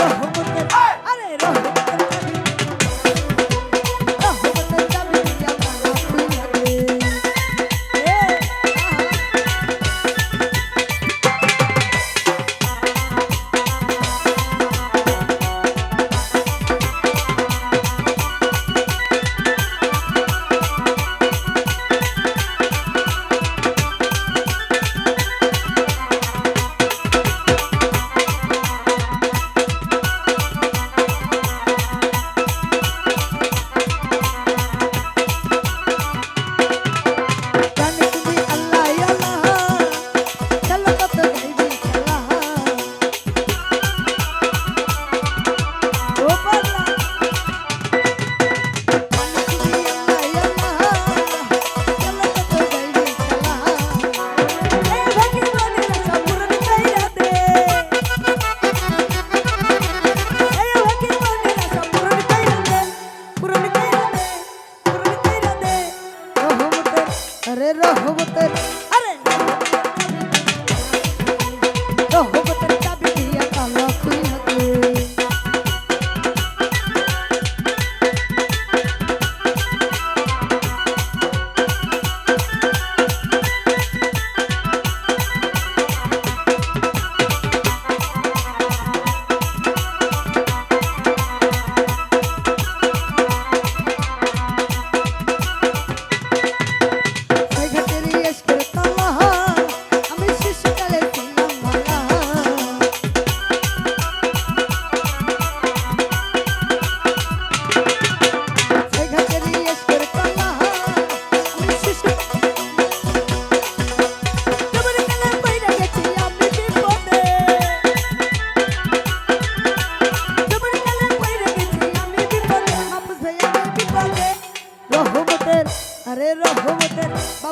রহমতের अरे रहो तेरे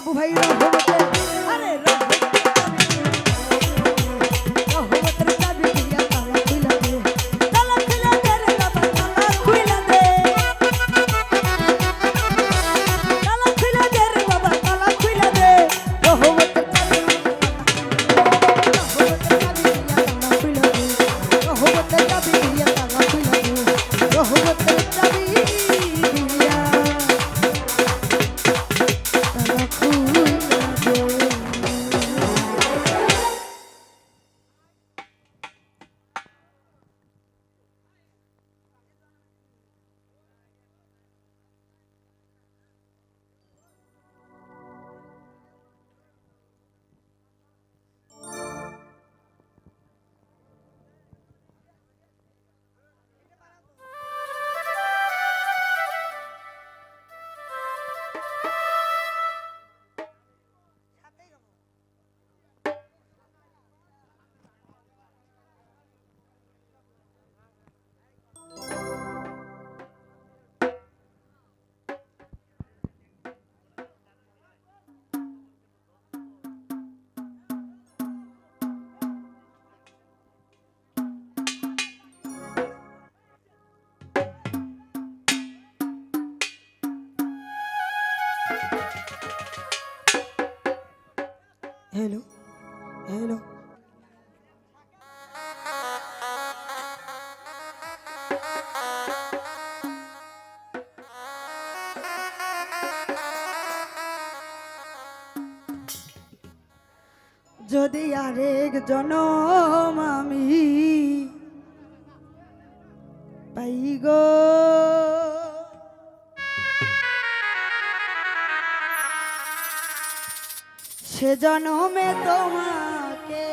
不配让我。হ্যালো হ্যালো যদি আরেক জনম আমি পাই গো জনমে তোমাকে।